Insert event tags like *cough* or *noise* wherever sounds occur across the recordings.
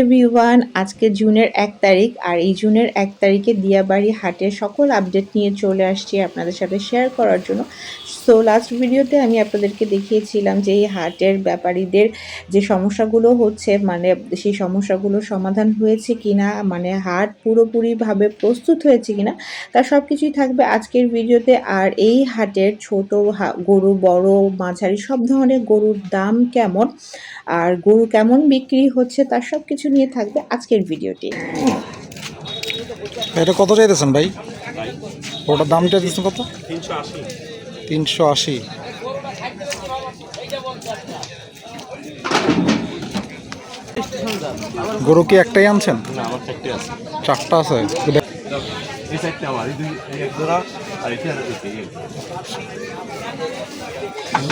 Everyone আজকে জুনের এক তারিখ, আর এই জুনের এক তারিখে দিয়াবাড়ি হাটের সকল আপডেট নিয়ে চলে আসছি আপনাদের সাথে শেয়ার করার জন্য। সো লাস্ট ভিডিওতে আমি আপনাদেরকে দেখিয়েছিলাম যে এই হাটের ব্যাপারীদের যে সমস্যাগুলো হচ্ছে মানে সেই সমস্যাগুলোর সমাধান হয়েছে কিনা মানে হাট পুরোপুরিভাবে প্রস্তুত হয়েছে কিনা তার সব কিছুই থাকবে আজকের ভিডিওতে আর এই হাটের ছোট হা- গরু বড় মাঝারি সব ধরনের গরুর দাম কেমন আর গরু কেমন বিক্রি হচ্ছে তার সব কিছু নিয়ে থাকবে আজকের ভিডিওটি এটা কত চাইতেছেন ভাই? ওটার দাম চাইতেছেন কত? তিনশো আশি। তিনশো আশি। গরু কি একটাই আনছেন? চারটে আছে।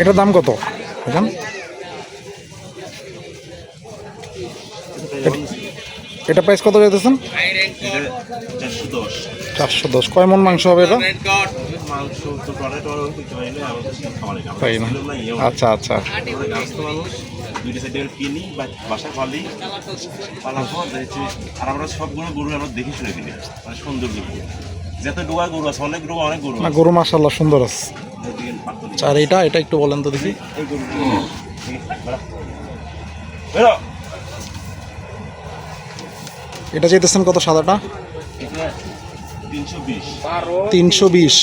এটার দাম কত? এটা প্রাইস কত এটা চারশো দশ। চারশো দশ। কয় মন মাংস হবে এটা? তাই না? আচ্ছা আচ্ছা। দুইটা সাইডে কিনি বা বাসা পালি পালার পর আর আমরা সবগুলো গরু আমরা দেখে শুনে কিনি মানে সুন্দর গরু। যাতে ডোয়া গরু আছে অনেক ডোয়া অনেক গরু না গরু মাসাল্লাহ সুন্দর আছে। আর এটা এটা একটু বলেন তো দেখি। এটা চাইতেছেন কত সাদাটা? তিনশো বিশ।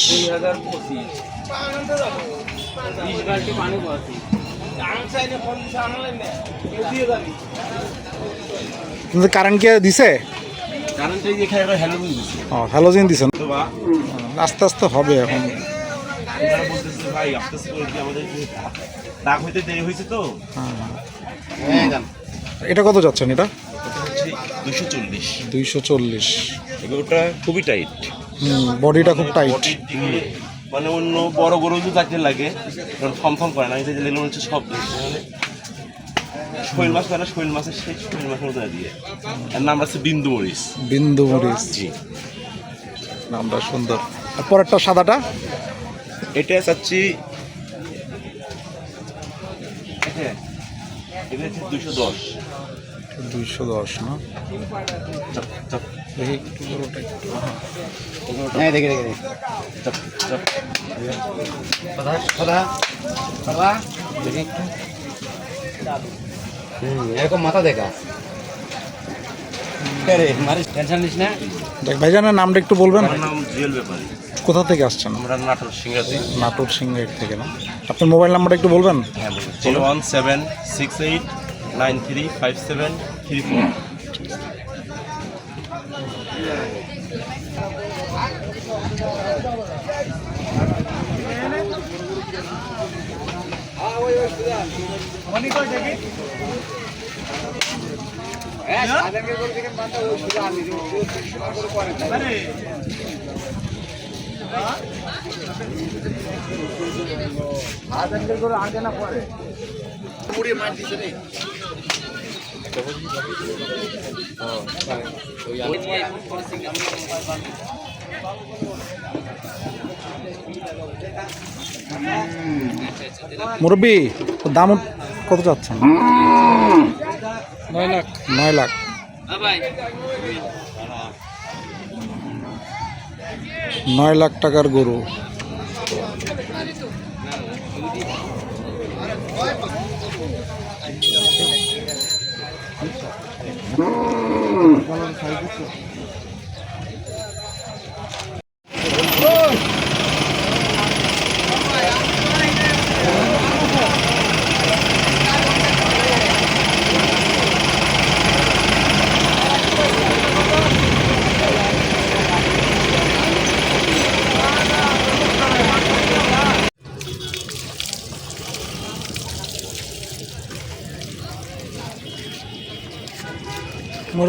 কারেন্ট কে দিছে? হ্যালোজিন বা আস্তে আস্তে হবে এখন। ভাই আস্তে আস্তে আমাদের যে হইতে দেরি হয়েছে তো? এটা কত যাচ্ছেন এটা? হচ্ছে দুশো চল্লিশ। দুইশো চল্লিশ। এগুলোটা খুবই টাইট। বডিটা খুব টাইট। মানে অন্য বড় গরু যদি যাকে লাগে কারণ থমথম করে না এই যে এগুলো হচ্ছে সব মানে শৈল মাছ মানে শৈল মাছের সেই শৈল মাছের মতো দিয়ে। এর নাম আছে বিন্দু মরিচ। বিন্দু মরিচ। জি। নামটা সুন্দর। আর পরেরটা সাদাটা? এটা চাচ্ছি এটা এটা হচ্ছে দুশো দশ। দুইশো দশ না? দেখি একটু বড়টা একটু। হ্যাঁ দেখে একটু। হুম এরকম মাথা দেখা। ভাইজানের নামটা একটু বলবেন? কোথা থেকে আসছেন? আমরা নাটোর সিংহের থেকে না? আপনার মোবাইল নাম্বারটা একটু বলবেন? হ্যাঁ zero one seven six eight nine three five seven three four মুরব্বী দাম কত চাচ্ছেন? নয় লাখ। নয় লাখ নয় লাখ টাকার গরু।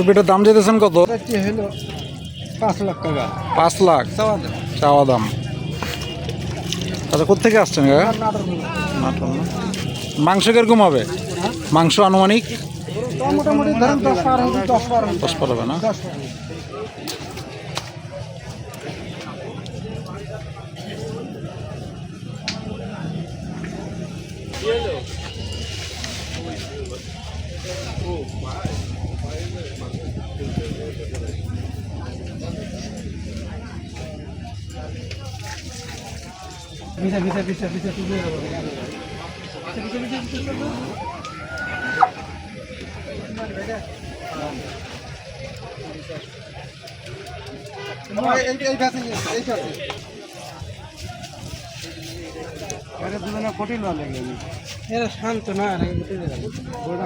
মুরব্বীটার দাম যেতেছেন কত? পাঁচ লাখ টাকা। পাঁচ লাখ। চাওয়া দাম। আচ্ছা কোথেকে আসছেন না? মাংস কীরকম হবে? মাংস আনুমানিক? মোটামুটি ধরুন দশ হবে দশ পিছে পিছে পিছে পিছে পিছে এরা শান্ত না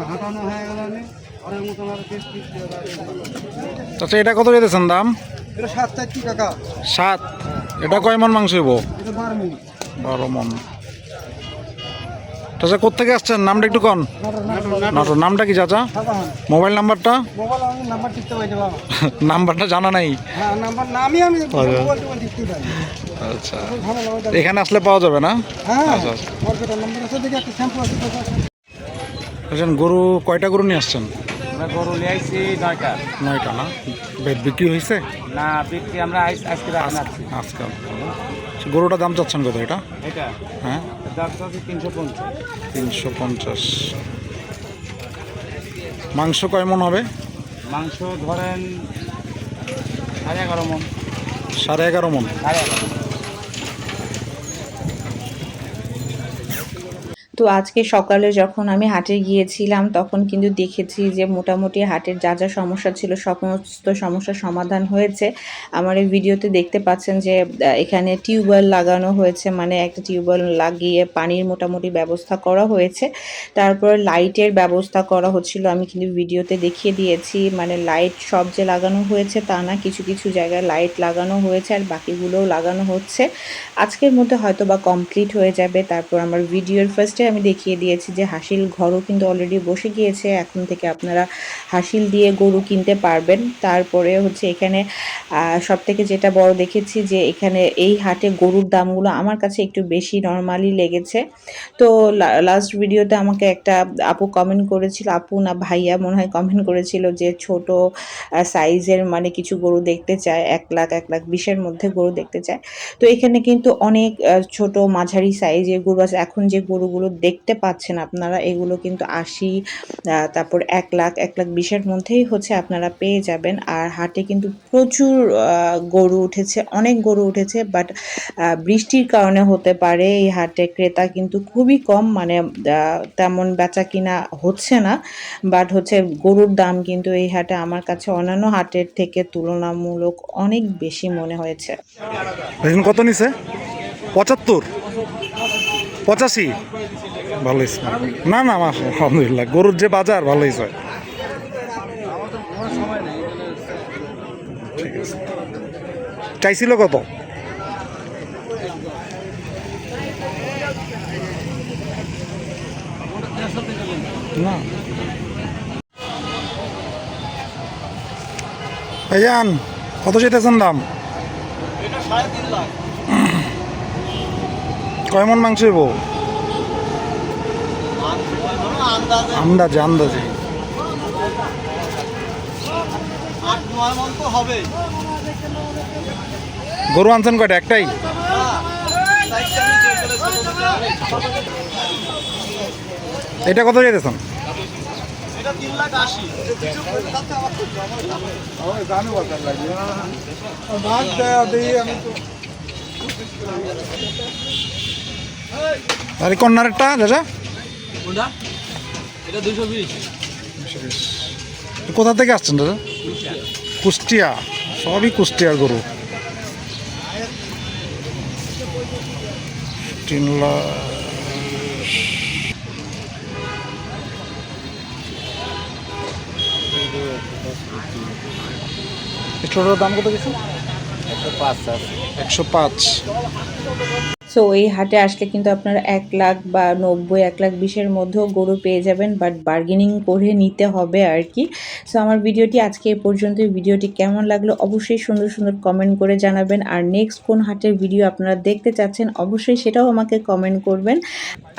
হাঁটানো হয়ে গেল মতো আচ্ছা এটা কত যেতেছেন দাম? এটা সাত চারটি কাকা সাত। এটা কয় মন মাংস হইব? এটা বারো মিনিট। বারো মন। চাচা কোথেকে আসছেন? নামটা একটু কন। নাটোর নামটা কি চাচা? মোবাইল নাম্বারটা? *laughs* নাম্বারটা জানা নাই। আচ্ছা। এখানে আসলে পাওয়া যাবে না? হ্যাঁ আচ্ছা, আচ্ছা। গরু কয়টা গরু নিয়ে আসছেন? গরু নিয়ে আইছি নয়টা। নয়টা না? বিক্রি হয়েছে না বিক্রি আমরা আজকে রাখি আজকে আজকে আচ্ছা, গরুটা দাম চাচ্ছেন কত এটা? হ্যাঁ? দাম তিনশো পঞ্চাশ। তিনশো পঞ্চাশ। মাংস কয় মন হবে? মাংস ধরেন সাড়ে এগারো মন। সাড়ে এগারো মন। সাড়ে এগারো। তো আজকে সকালে যখন আমি হাটে গিয়েছিলাম, তখন কিন্তু দেখেছি যে মোটামুটি হাটের যা যা সমস্যা ছিল, সমস্ত সমস্যার সমাধান হয়েছে। আমার এই ভিডিওতে দেখতে পাচ্ছেন যে এখানে টিউবওয়েল লাগানো হয়েছে মানে একটা টিউবওয়েল লাগিয়ে পানির মোটামুটি ব্যবস্থা করা হয়েছে। তারপর লাইটের ব্যবস্থা করা হচ্ছিল, আমি কিন্তু ভিডিওতে দেখিয়ে দিয়েছি। মানে লাইট সব যে লাগানো হয়েছে, তা না, কিছু কিছু জায়গায় লাইট লাগানো হয়েছে আর বাকিগুলোও লাগানো হচ্ছে। আজকের মধ্যে হয়তো বা কমপ্লিট হয়ে যাবে। তারপর আমার ভিডিওর ফার্স্টে আমি দেখিয়ে দিয়েছি যে হাসিল ঘরও কিন্তু অলরেডি বসে গিয়েছে। এখন থেকে আপনারা হাসিল দিয়ে গরু কিনতে পারবেন। তারপরে হচ্ছে এখানে সব থেকে যেটা বড় দেখেছি যে এখানে এই হাটে গরুর দামগুলো আমার কাছে একটু বেশি নর্মালি লেগেছে। তো লাস্ট ভিডিওতে আমাকে একটা আপু কমেন্ট করেছিল, আপু না ভাইয়া মনে হয় কমেন্ট করেছিল যে ছোট সাইজের মানে কিছু গরু দেখতে চায়, এক লাখ এক লাখ বিশের মধ্যে গরু দেখতে চায়। তো এখানে কিন্তু অনেক ছোট মাঝারি সাইজের গরু আছে। এখন যে গরুগুলো দেখতে পাচ্ছেন আপনারা, এগুলো কিন্তু আশি তারপর এক লাখ এক লাখ বিশের মধ্যেই হচ্ছে আপনারা পেয়ে যাবেন। আর হাটে কিন্তু প্রচুর গরু উঠেছে, অনেক গরু উঠেছে বাট বৃষ্টির কারণে হতে পারে, এই হাটে ক্রেতা কিন্তু খুবই কম মানে তেমন বেচা কিনা হচ্ছে না। বাট হচ্ছে গরুর দাম কিন্তু এই হাটে আমার কাছে অন্যান্য হাটের থেকে তুলনামূলক অনেক বেশি মনে হয়েছে। কত নিছে? পঁচাত্তর, পঁচাশি। ভালো হয়েছে। না না আলহামদুলিল্লাহ, গরুর যে বাজার ভালো হয়েছে ঠিক চাইছিল কত? না। ভাইয়ান কত চাইতেছেন দাম? কয় মন মাংস হইব? আন্দাজে? আন্দাজে। গরু আনছেন কয়টা? একটাই? এটা কত যেতেছেন আরে কন্যারেরটা দাদা কোথা থেকে আসছেন দাদা? কুষ্টিয়া। সবই কুষ্টিয়ার গরু। তিন লাখ। ছোটোটার দাম কত গেছে একশো পাঁচ সো এই হাটে আসলে কিন্তু আপনারা এক লাখ বা নব্বই এক লাখ বিশের মধ্যেও গরু পেয়ে যাবেন বাট বার্গেনিং করে নিতে হবে আর কি। সো আমার ভিডিওটি আজকে এই পর্যন্ত ভিডিওটি কেমন লাগল অবশ্যই সুন্দর সুন্দর কমেন্ট করে জানাবেন। আর নেক্সট কোন হাটের ভিডিও আপনারা দেখতে চাচ্ছেন অবশ্যই সেটাও আমাকে কমেন্ট করবেন।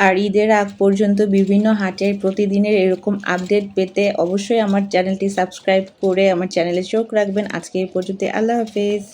আর ঈদের আগ পর্যন্ত বিভিন্ন হাটের প্রতিদিনের এরকম আপডেট পেতে অবশ্যই আমার চ্যানেলটি সাবস্ক্রাইব করে আমার চ্যানেলে চোখ রাখবেন। আজকে এই পর্যন্ত আল্লাহ হাফেজ।